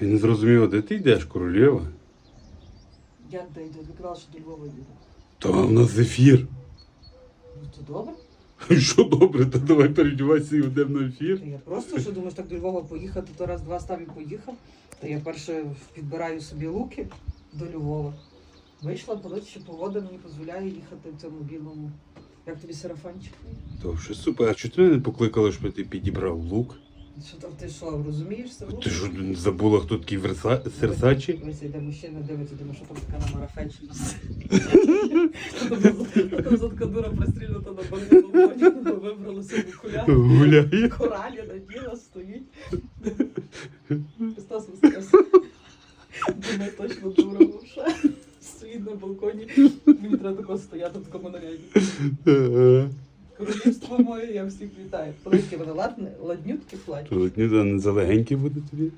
Я не зрозумів, де ти йдеш, королева? Як де йде? Ви казали, що до Львова їду. Та в нас ефір. Ну то добре. Що добре, то давай передівайся і йдемо на ефір. Я просто що думаєш, так до Львова поїхати, то раз-два став і поїхав. Та я перше підбираю собі луки до Львова. Вийшла, ще погода мені дозволяє їхати в цьому білому. Як тобі сарафанчик? То що супер. А чого ти мене не покликала, щоб ти підібрав лук? Що там ти що, розумієш це? Ти що забула, хто такий верса... серсачі? Ось йде мужчина, дивиться, думає, що там така на марафетчі. Там задка дура прострілювата на банку, вибрала собі окуляри. Гуляє. Коралі наділа, стоїть. Христос воскрес. Думаю, точно дура вовша. Стоїть на балконі. Мені треба тако стояти в такому наряді. Королівство моє, я всіх вітаю. Велике воно ладне, ладнютки платять Летні не залегенькі буде тобі?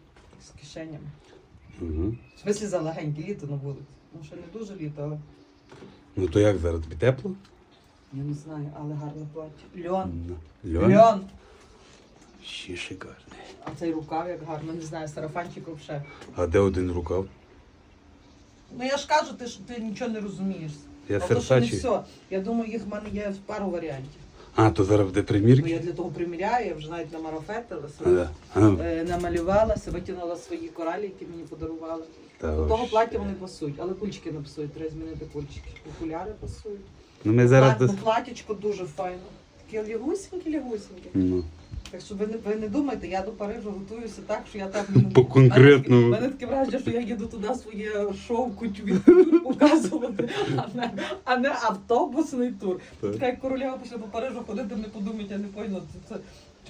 з кишенями. Угу. В смислі за легеньке літо на вулиці. Ну, ще не дуже літо, але Ну то як зараз тобі тепло? я не знаю, але гарне плаття. Льон. Льон? Льон. Ще шикарний. А цей рукав як гарно, не знаю, сарафанчик взагалі. А де один рукав? Ну я ж кажу, ти ж ти нічого не розумієш. Я А то, що не все. Я думаю, їх в мене є пару варіантів. А, то зараз буде Ну, я для того приміряю, я вже навіть намарафетилася, да. А, е, намалювалася, витягнула свої коралі, які мені подарували. та До того вообще. плаття вони пасують, але кульчики не пасують, треба змінити кульчики. Окуляри пасують. Ну ми зараз... Пла- ну, платічко дуже файно. Такі лягусіньке, лягусіньке. Ну, Так що ви не, ви не думайте, я до Парижу готуюся так, що я так По конкретному. У мене таке враження, що я їду туди своє шоу кутюві показувати, а не, а не автобусний тур. Так. Така як королева пішла по Парижу ходити, не подумать, я не поняла, це, це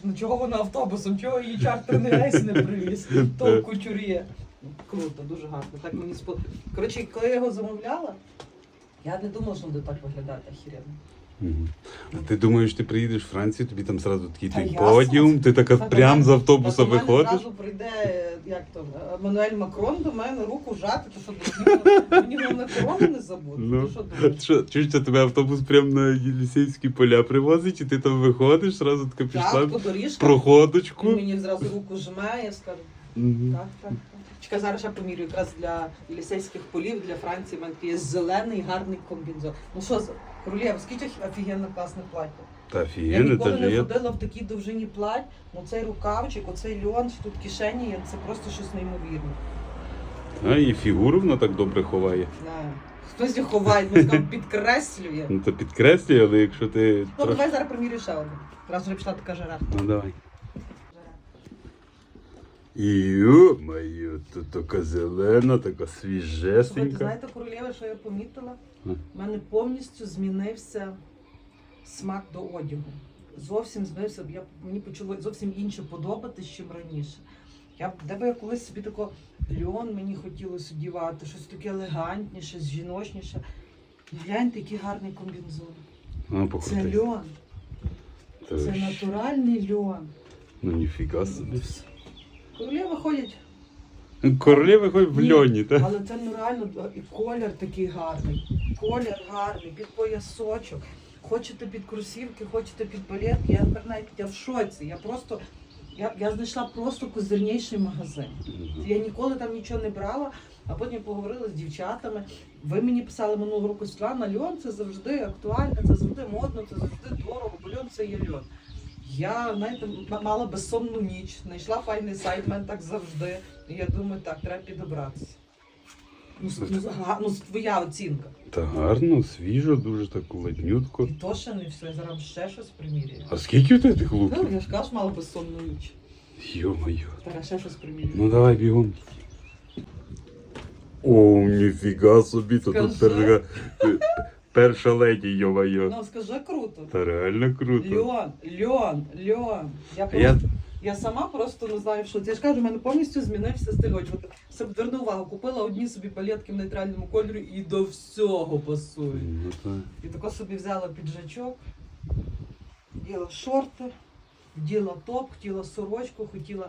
ну, чого вона автобусом, чого її чартерний рейс не привіз, то кутюр'є. Ну, Круто, дуже гарно. Так мені спод... Коротше, коли я його замовляла, я не думала, що він буде так виглядати охеренно. Мгм. А ти думаєш, ти приїдеш в Францію, тобі там зразу такий Та твій ясно. подіум, ти така Та прям до з автобуса та до мене виходиш? Зразу прийде, е, як то, Еммануель Макрон до мене руку жати, то що мені, головне корону не забути. Ну. Ти що думаєш? Що, чуєш, що тебе автобус прям на Єлісейські поля привозить, і ти там виходиш, зразу така пішла Так, по доріжках. проходочку. Він мені зразу руку жме, я скажу, Мгм. так, так, так. Чекай, зараз ще помірю якраз для Єлісейських полів, для Франції. в мене такий є зелений гарний комбінзон. Ну що за королєва, скільки офігенно класне плаття. Та Я офігенно, ніколи та не ходила в такій довжині плать, ну цей рукавчик, оцей льон, що тут кишені, є, це просто щось неймовірне. А, і фігуру вона так добре ховає. Знаю. Хтось їх ховає, ну, скажімо, підкреслює. Ну то підкреслює, але якщо ти. Ну, трошки- давай зараз примірю ще один. Раз вже пішла така жара. Ну давай. Йо-моє, тут така зелена, така Слухайте, свіжесенька. знаєте, королєва, що я помітила? У мене повністю змінився смак до одягу. Зовсім змінився, я, мені почало зовсім інше подобатись, чим раніше. Я, де би я колись собі тако льон мені хотілося одівати, щось таке елегантніше, жіночніше. І Гляньте, який гарний комбінзон. А, Це льон, Та це ж. натуральний льон. Ну ніфіга собі. Королеви ходять Королеви ходять в льоні, так? Але це ну реально і колір такий гарний. Колір гарний, під поясочок. Хочете під кросівки, хочете під балетки. Я тепер навіть я в шоці. Я просто я, я знайшла просто козирніший магазин. Я ніколи там нічого не брала, а потім поговорила з дівчатами. Ви мені писали минулого року Світлана, льон це завжди актуально, це завжди модно, це завжди дорого, бо льон це є льон. Я знаєте, мала безсонну ніч, знайшла файний сайт, мене так завжди. І я думаю, так, треба підібратися. Ну, с- ну, га- ну, твоя оцінка. Та гарно, свіжо, дуже так ладнютко. І то ще не все, я зараз ще щось примірюю. А скільки у тебе тих Ну, луків? я ж кажу, мала безсонну ніч. Йо-моє. Зараз ще щось примірюю. Ну давай бігом. О, ніфіга собі, то тут Скажи. перша, перша леді, йо-моє. Ну, скажи круто. Та реально круто. Льон, льон, льон. Я, А просто, я сама просто не знаю, що це. Я ж кажу, в мене повністю змінився стиль. От, от, увагу, купила одні собі палетки в нейтральному кольорі і до всього пасують. Ну. І тако собі взяла піджачок, вділа шорти, вділа топ, хотіла сорочку, хотіла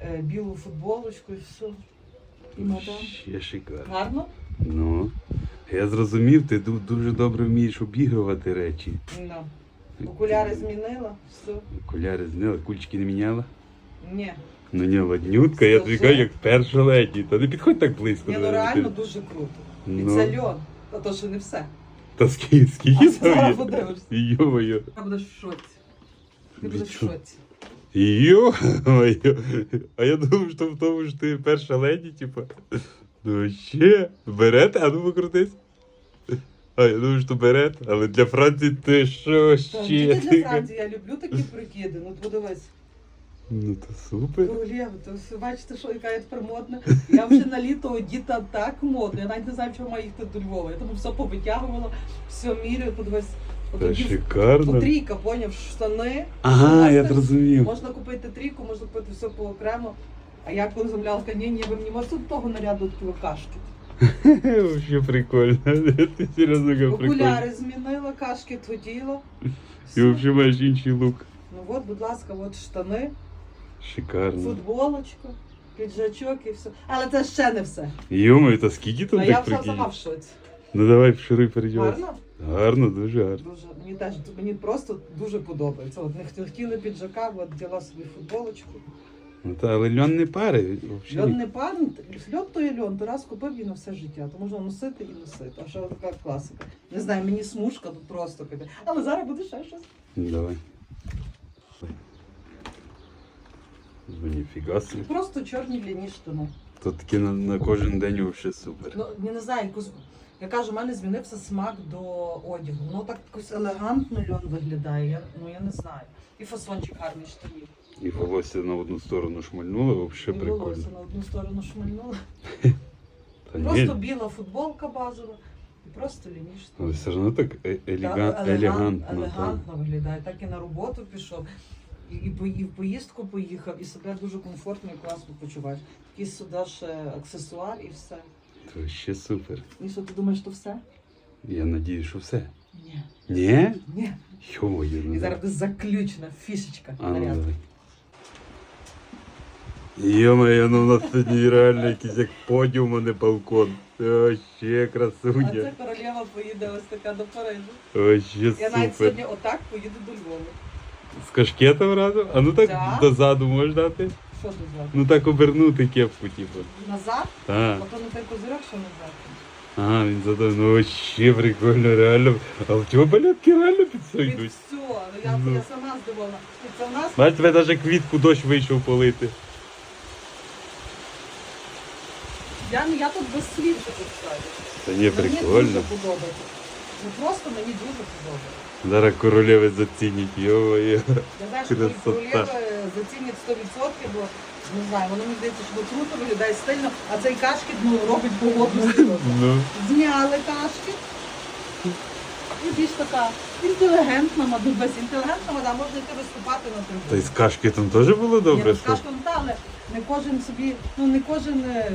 е, білу футболочку і все. І мадам. Ще шикарно. Гарно? Ну. Я зрозумів, ти дуже добре вмієш обігрувати речі. Ну. Окуляри змінила, все. Окуляри зняла, кульчики не міняла. Ні. Ну ні, ладнютка, я тобі кажу, як перша леді. Та не підходь так близько. Ні, ну реально дуже круто. І Ну. це льон. Та то, що не все. Та скільки, скільки А там зараз є? подивишся. Йо-моє. Ти будеш в шоці. Ти будеш в шоці. Йо-моє. А я думав, що в тому ж ти перша леді, типа. Ну ще, берете, а ну покрутись. А я думаю, що берет, але для Франції ти що Та, ще? Тільки для Франції я люблю такі прикиди. Ну подивись. Ну то супер. Королева, то все бачите, що яка я тепер модна. Я вже на літо одіта так модно. Я навіть не знаю, чого маю їхати до Львова. Я тому все повитягувала, все міряю, подивись. Та шикарно. трійка, поняв, штани. Ага, я зрозумів. Можна купити трійку, можна купити все по окремо. А я коли замовляла, ні, ні, ви мені можете того наряду кашки. Вообще прикольно. Ти серйозно кажу, прикольно. Окуляри змінила, кашки тоділа. І взагалі маєш інший лук. Ну от, будь ласка, от штани, Шикарно. футболочка, піджачок і все. Але це ще не все. Йомаю, та скільки там А я так прикинь? сама в шоці. Ну давай пшири передівайся. Гарно? Гарно, дуже гарно. Дуже. Мені теж мені просто дуже подобається. От не хотіли, хотіли піджака, от взяла собі футболочку. Ну та, але льон не пари. Льон не пан, льон то є льон, то раз купив і на все життя. То можна носити і носити. А що така класика. Не знаю, мені смужка тут просто піде. Але зараз буде ще щось. Ну, Давай. Ну, ніфіга собі. Просто чорні ляні штани. То таки на, на кожен день вообще супер. Ну, я не знаю, якось. Я кажу, у мене змінився смак до одягу. Воно так якось елегантно льон виглядає. Я, ну я не знаю. І фасончик гарний штанів. І волосся на одну сторону шмальнуло, вообще І волосся на одну сторону шмальнуло. Та Просто біла футболка базова. І просто ляні але все одно так е- елега... елегантно. та. елегантно виглядає. Так і на роботу пішов, і, і, по- і в поїздку поїхав, і себе дуже комфортно і класно почуваєш. Якийсь сюди ще аксесуар і все. То ще супер. І що ти думаєш, то все? Я надію, що все. Ні. Ні? Ні. Йо-моє, ну І зараз буде заключна фішечка А, ну наряду. давай. Йо-моє, ну у нас сьогодні реально якийсь як подіум, а не балкон. Вообще А красуня. це королева поїде ось така до Парижу. Вообще Я навіть супер. сьогодні отак поїду до Львова. З кашкетом разом? А ну так Да. дозаду можеш дати? Що тут за? Ну так обернути кепку, типу. Назад? Так. Ото не той козирьок, що назад. Ага, він задав, ну вообще прикольно, реально. А в тебе балетки реально Під підсойдуть. все. Ну я, Ну. я сама здивована. І це в нас Бач, тебе навіть квітку дощ вийшов полити. Я, я тут без слів що тут скажу. Та ні, Мені прикольно. дуже подобається. Ну просто мені дуже подобається. Зараз королеви зацінять, йо-моє. Я знаю, що мої Красота. королеви зацінять 100%, бо не знаю, воно мені здається, що круто виглядає стильно, а цей кашкет ну, робить погоду. Ну, Зняли кашкет. І більш така інтелігентна мада, без інтелігентна мада, можна йти виступати на та й трибуні. з кашкетом теж було добре. Ні, ну, з кашком та, але не кожен собі, ну не кожен е,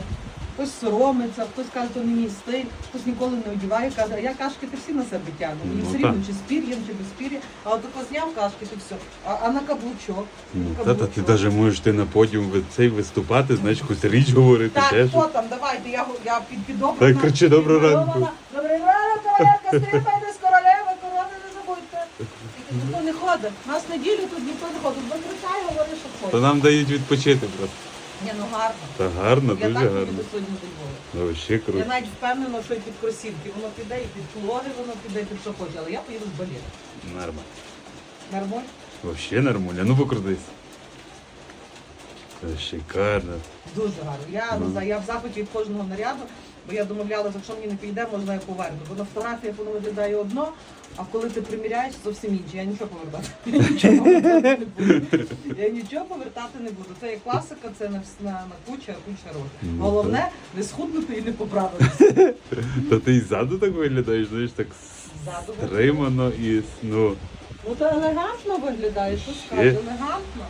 хтось соромиться, хтось каже, то не мій стиль, хтось ніколи не одіває, каже, а я кашкети всі на себе тягну. Мені Ну, все так. рівно, чи з пір'ям, чи без пір'я, а от тако зняв кашкет і все. А, а на каблучок. Ну, та, та ти каблучок. навіть можеш ти на подіум ви- цей виступати, знаєш, якусь річ говорити. Так, теж. хто там, давайте, я, го- я під, під Так, кричи, «Доброго ранку». Добрий ранок, кавалерка, стрімайте з королеви, корони не забудьте. Тільки ніхто не ходить. У нас неділю тут ніхто не ходить. Викричай, говори, що То нам дають відпочити просто. Ні, ну гарно. Та гарно, Я дуже так гарно. поїду сьогодні до Львова. Ну, вообще Я круто. навіть впевнена, що і під кросівки. Воно піде, і під пологи воно піде, і під що хоче. Але я поїду з балетом. Нормально. Нормально? Вообще нормально. Ну покрутись. Це шикарно. Дуже гарно. Я, Ну. я в захваті від кожного наряду, бо я домовлялася, якщо мені не піде, можна я поверну. Бо на фотографіях воно виглядає одно, а коли ти приміряєш, зовсім інше. Я нічого повертати. Я нічого повертати не буду. Я нічого повертати не буду. Це є класика, це на, на, на куча, куча років. Ну, Головне не схуднути і не поправитися. Та ти і ззаду так виглядаєш, знаєш, так стримано і ну. Ну то елегантно виглядає, що скажу, елегантно.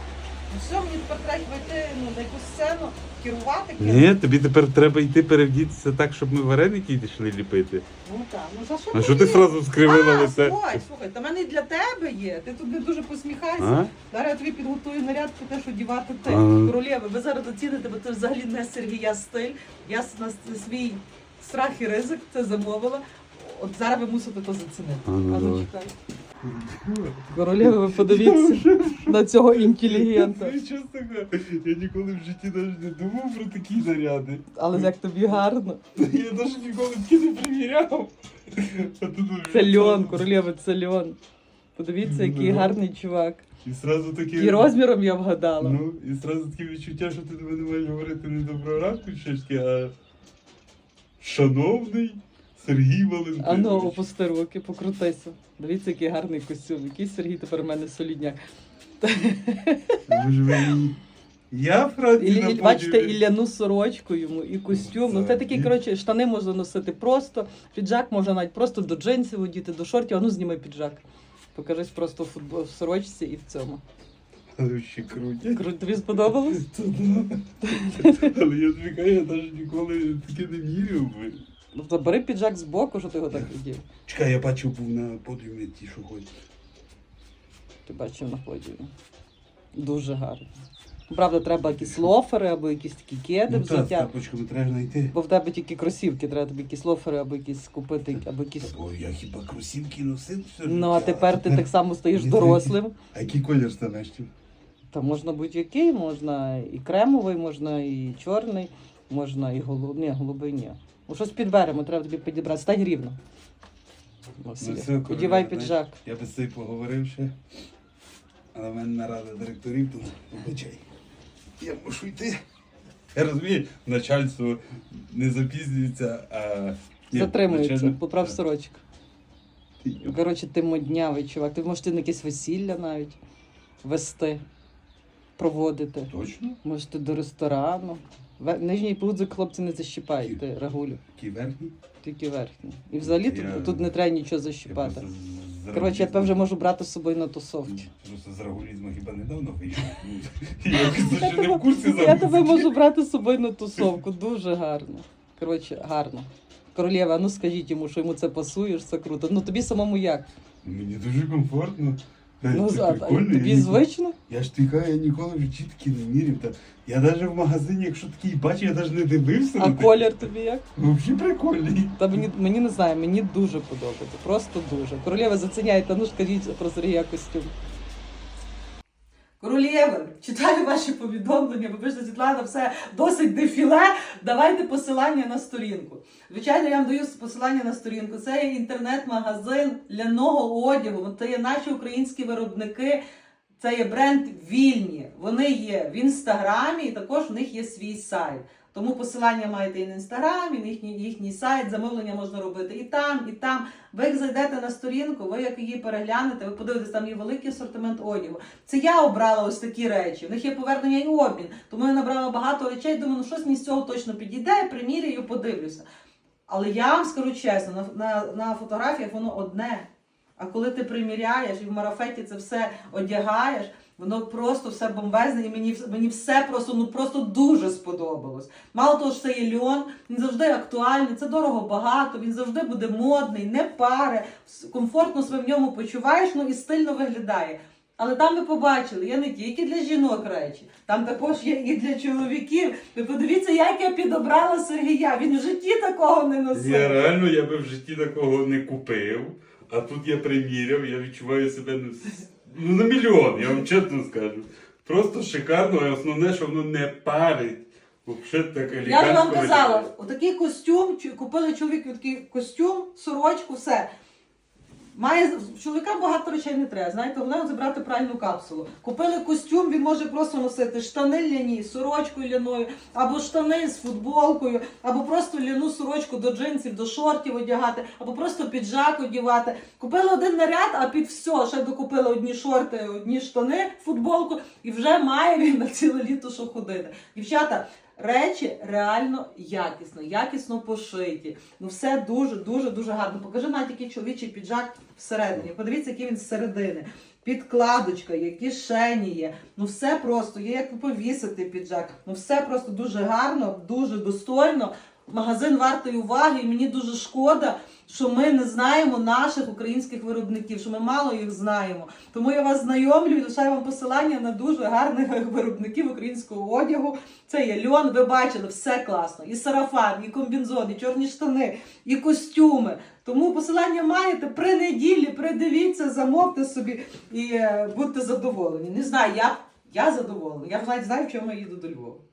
Все, мені тепер треба вийти ну, на якусь сцену, керувати. Ні, тобі тепер треба йти перевдітися так, щоб ми вареники йшли ліпити. Ну так, ну за що А що ти мені? скривила а, лице? Слухай, слухай, та в мене і для тебе є. Ти тут не дуже посміхайся. Зараз я тобі підготую наряд про те, що дівати ти. Ага. Ви зараз оціните, бо це взагалі не Сергія стиль. Я на свій страх і ризик це замовила. От зараз ви мусите то зацінити. А, ну, А ну, чекай. Королева, ви подивіться на цього інтелігента. Я, ніколи в житті навіть не думав про такі наряди. Але як тобі гарно. Я навіть ніколи такі не приміряв. Це льон, королева, це льон. Подивіться, який Ну. гарний чувак. І сразу таке. І розміром я вгадала. Ну, і сразу таке відчуття, що ти до мене маєш говорити не доброго ранку, чешки, а шановний Сергій Валентинович. А ну, опусти руки, покрутися. Дивіться, який гарний костюм. Який Сергій тепер у мене солідняк. Ви ж ви- Я Франці І, на і, бачите, подіумі. і ляну сорочку йому, і костюм. Ну це такі, коротше, штани можна носити просто, піджак можна навіть просто до джинсів одіти, до шортів, а ну зніми піджак. Покажись просто в, футбол, в сорочці і в цьому. Ще круті. Круто, тобі сподобалось? Та да. Але я кажу, я навіть ніколи таке не міряв би. Тобто бери піджак з боку, що ти його так одів. Чекай, я бачив був на подіумі ті, що ходять. Ти бачив на подіумі. Дуже гарно. Правда, треба якісь лофери або якісь такі кеди Ну так, взуття. тапочками треба знайти. Бо в тебе тільки кросівки, треба тобі якісь лофери або якісь купити, або якісь. О, я хіба кросівки носив все Ну а життя. тепер ти так само стаєш дорослим. А який колір станеш? Та можна будь-який, можна і кремовий, можна і чорний, можна і голубий. Ні, голубий ні. Ну щось підберемо, треба тобі підібрати. Стань рівно. Ось Ну, все, Одівай королева, піджак. Я би з цим поговорив ще. Але в мене нарада директорів, тому вибачай. Я мушу йти. Я розумію, начальство не запізнюється, а. Ні, Затримується, начальник- поправ сорочку. Ти йо- Коротше, ти моднявий чувак. Ти можеш ти на якесь весілля навіть вести, проводити. Точно? Можете до ресторану. Ве- Нижній пудзик хлопці не защіпають, ти рагулю, Такий верхній? тільки верхній. І взагалі тут, Я- тут не треба нічого Я защіпати. просто з- з Коротше, я тебе вже можу брати з собою на тусовці. Просто з рагулізму хіба недавно вийшов. Я якось ще не в курсі Я тебе забув. можу брати з собою на тусовку. Дуже гарно. Коротше, гарно. Королєва, ну скажіть йому, що йому це пасує, що це круто. Ну тобі самому як? Мені дуже комфортно. Ну, Це а- тобі звично? Я ж тікаю, я ніколи в житті такі не міряв. Та я навіть в магазині, якщо такий бачу, я навіть не дивився. А на колір тобі як? Взагалі прикольний. Та мені, мені не знаю, мені дуже подобається. Просто дуже. Королева, заценяйте, ну ж кажіть про Сергія костюм. Королєви, читаю ваші повідомлення, бо пишете, Світлана, все досить дефіле. Давайте посилання на сторінку. Звичайно, я вам даю посилання на сторінку. Це є інтернет-магазин ляного одягу. Це є наші українські виробники. Це є бренд Вільні. Вони є в інстаграмі, і також в них є свій сайт. Тому посилання маєте і на інстаграм, і на їхній, їхній сайт. Замовлення можна робити і там, і там. Ви як зайдете на сторінку, ви як її переглянете, ви подивитесь, там є великий асортимент одягу. Це я обрала ось такі речі. В них є повернення і обмін. Тому я набрала багато речей. Думаю, ну щось мені з цього точно підійде, приміряю, подивлюся. Але я вам скажу чесно, на, на, на фотографіях воно одне. А коли ти приміряєш і в марафеті це все одягаєш, воно просто все бомбезне, і мені, мені все просто, ну просто дуже сподобалось. Мало того, що це є льон, він завжди актуальний, це дорого багато, він завжди буде модний, не паре, комфортно себе в ньому почуваєш, ну і стильно виглядає. Але там ви побачили, є не тільки для жінок речі, там також є і для чоловіків. Ви подивіться, як я підобрала Сергія. Він в житті такого не носив. Я реально я би в житті такого не купив, а тут я приміряв, я відчуваю себе ну, на мільйон, я вам чесно скажу. Просто шикарно, а основне, що воно не парить. Так елегантно. Я ж вам казала, отакий костюм, чи- купили чоловік такий костюм, сорочку, все. Має чоловікам багато речей не треба. Знаєте, головне забрати правильну капсулу. Купили костюм, він може просто носити штани ляні, з сорочкою ляною, або штани з футболкою, або просто ляну сорочку до джинсів, до шортів одягати, або просто піджак одягати. Купили один наряд, а під все ще докупили одні шорти, одні штани, футболку, і вже має він на ціле літо що ходити. Дівчата, Речі реально якісно, якісно пошиті. Ну все дуже, дуже, гарно. Покажи навіть який чоловічий піджак всередині. Подивіться, який він зсередини. Підкладочка, є, кишені є. Ну все просто, є як повісити піджак. Ну все просто дуже гарно, дуже достойно. Магазин вартий уваги, і мені дуже шкода, що ми не знаємо наших українських виробників, що ми мало їх знаємо. Тому я вас знайомлю і лишаю вам посилання на дуже гарних виробників українського одягу. Це є льон, ви бачили, все класно. І сарафан, і комбінзон, і чорні штани, і костюми. Тому посилання маєте при неділі, придивіться, замовте собі і е, будьте задоволені. Не знаю, я, я задоволена. Я навіть знаю, чому я їду до Львова.